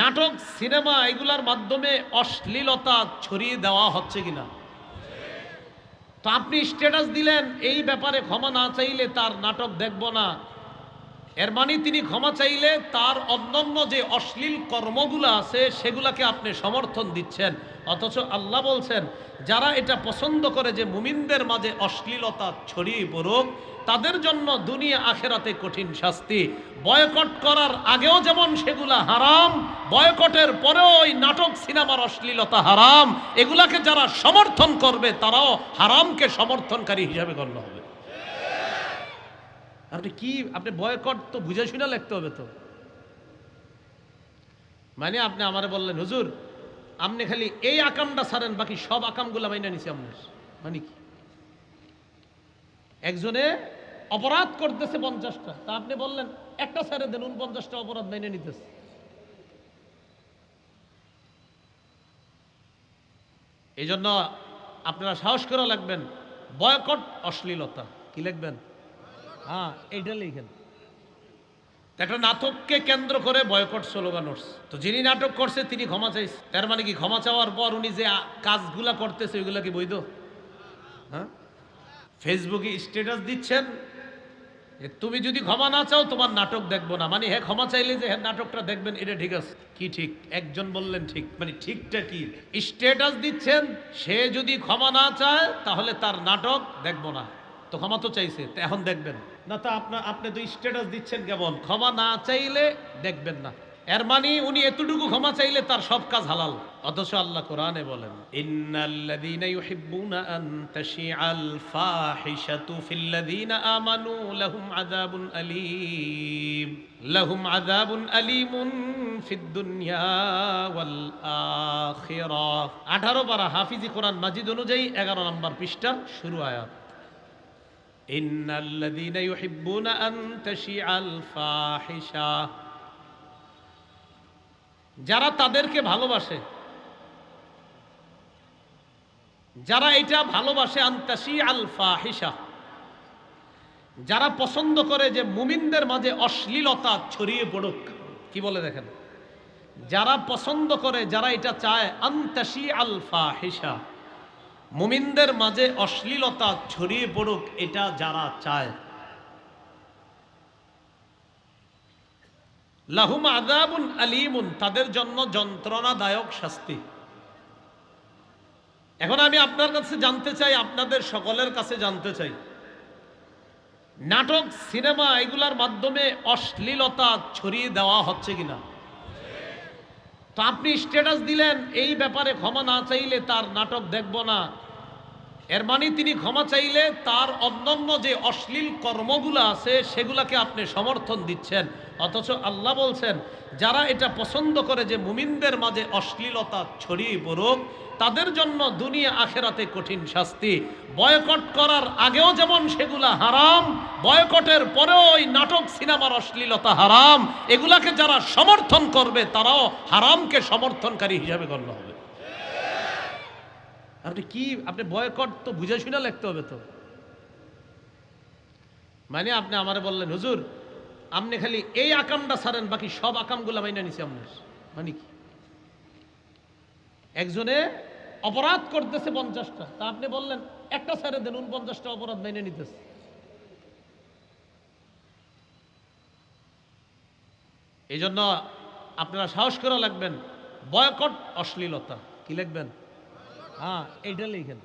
নাটক, সিনেমা এগুলার মাধ্যমে অশ্লীলতা ছড়িয়ে দেওয়া হচ্ছে কিনা? তো আপনি স্ট্যাটাস দিলেন, এই ব্যাপারে ক্ষমা না চাইলে তার নাটক দেখব না। এর মানে তিনি ক্ষমা চাইলে তার অন্যান্য যে অশ্লীল কর্মগুলো আছে, সেগুলাকে আপনি সমর্থন দিচ্ছেন। অথচ আল্লাহ বলছেন, যারা এটা পছন্দ করে যে মুমিনদের মাঝে অশ্লীলতা ছড়িয়ে পড়ুক, তাদের জন্য দুনিয়া আখেরাতে কঠিন শাস্তি। বয়কট করার আগেও যেমন সেগুলা হারাম, বয়কটের পরেও ওই নাটক, সিনেমার অশ্লীলতা হারাম, এগুলাকে যারা সমর্থন করবে, তারাও হারামকে সমর্থনকারী হিসাবে গণ্য হবে। আপনি কি, আপনি বয়কট তো বুঝে শুনে লিখতে হবে তো। মানে আপনি আমারে বললেন, হুজুর, আপনি খালি এই আকামটা ছাড়েন, বাকি সব আকামগুলো মাইনে নিছি আপনার। মানে কি? একজনে অপরাধ করতেছে পঞ্চাশটা, তা আপনি বললেন, একটা ছেড়ে দেন, উনপঞ্চাশটা অপরাধ মাইনে নিতেছে। এই জন্য আপনারা সাহস করে লাগবেন বয়কট অশ্লীলতা, কি লিখবেন? হ্যাঁ এইটা লিখেন। একটা নাটককে কেন্দ্র করে বয়কট স্লোগান তো যিনি নাটক করছে, তিনি ক্ষমা চাইছে। তার মানে কি ক্ষমা চাওয়ার পর উনি যে কাজগুলা করতেছে, ওইগুলা কি বৈধ? হ্যাঁ? ফেসবুকে স্ট্যাটাস দিচ্ছেন তুমি যদি ক্ষমা না চাও, তোমার নাটক দেখব না। মানে হ্যাঁ ক্ষমা চাইলে যে হ্যাঁ নাটকটা দেখবেন, এটা ঠিক আছে। কি ঠিক? একজন বললেন ঠিক। মানে ঠিকটা কি? স্ট্যাটাস দিচ্ছেন, সে যদি ক্ষমা না চায়, তাহলে তার নাটক দেখব না। তো ক্ষমা তো চাইছে তো এখন দেখবেন। না তো আপনার আপনি তো স্ট্যাটাস দিচ্ছেন কেমন? ক্ষমা না চাইলে দেখবেন না। এর মানে উনি এতটুকু ক্ষমা চাইলে তার সব কাজ হালাল। অথচ আল্লাহ কোরআনে বলেন ইন্নাল্লাযীনা ইউহিব্বুনা আন তাশিআল ফাহিশাতু ফিল্লাযীনা আমানু লাহুম আযাবুন আলীম। লাহুম আযাবুন আলীমুন ফিদ দুনিয়া ওয়াল আখিরাহ 18 পারা হাফিজি কোরআন মাজিদ অনুযায়ী 11 নম্বর পৃষ্ঠা শুরু আয়াত। ইন্নাল্লাযীনা ইউহিব্বুনা আন তাশিআল ফাহিশা। যারা তাদেরকে ভালোবাসে, যারা এটা ভালোবাসে আন্তাসি আল ফাহিসা যারা পছন্দ করে যে মুমিনদের মাঝে অশ্লীলতা ছড়িয়ে পড়ুক, কি বলে দেখেন? যারা পছন্দ করে, যারা এটা চায় আন্তাসি আল ফাহিসা মুমিনদের মাঝে অশ্লীলতা ছড়িয়ে পড়ুক, এটা যারা চায়। লাহুম আদাবুন আলিমুন, তাদের জন্য যন্ত্রণাদায়ক শাস্তি। এখন আমি আপনার কাছে জানতে চাই, আপনাদের সকলের কাছে জানতে চাই। নাটক, সিনেমা, এগুলার মাধ্যমে অশ্লীলতা ছড়িয়ে দেওয়া হচ্ছে কিনা? তো আপনি স্ট্যাটাস দিলেন এই ব্যাপারে ক্ষমা না চাইলে তার নাটক দেখব না। এর মানে তিনি ক্ষমা চাইলে তার অন্যান্য যে অশ্লীল কর্মগুলো আছে, সেগুলাকে আপনি সমর্থন দিচ্ছেন। অথচ আল্লাহ বলছেন, যারা এটা পছন্দ করে যে মুমিনদের মাঝে অশ্লীলতা ছড়িয়ে পড়ুক, তাদের জন্য দুনিয়া আখেরাতে কঠিন শাস্তি। বয়কট করার আগেও যেমন সেগুলা হারাম, বয়কটের পরেও ওই নাটক, সিনেমার অশ্লীলতা হারাম, এগুলাকে যারা সমর্থন করবে, তারাও হারামকে সমর্থনকারী হিসাবে গণ্য হবে। আপনি কি, আপনি বয়কট তো বুঝে শুনে লিখতে হবে তো। মানে আপনি আমার বললেন, হুজুর, আপনি খালি এই আকামটা ছাড়েন, বাকি সব আকামগুলো মাইনে নিছি আপনার। মানে কি? একজনে অপরাধ করতেছে পঞ্চাশটা, তা আপনি বললেন, একটা ছেড়ে দেন, উনপঞ্চাশটা অপরাধ মাইনে নিতেছে। এই জন্য আপনারা সাহস করে লাগবেন বয়কট অশ্লীলতা। কি লিখবেন? হ্যাঁ এইটা লিখেন।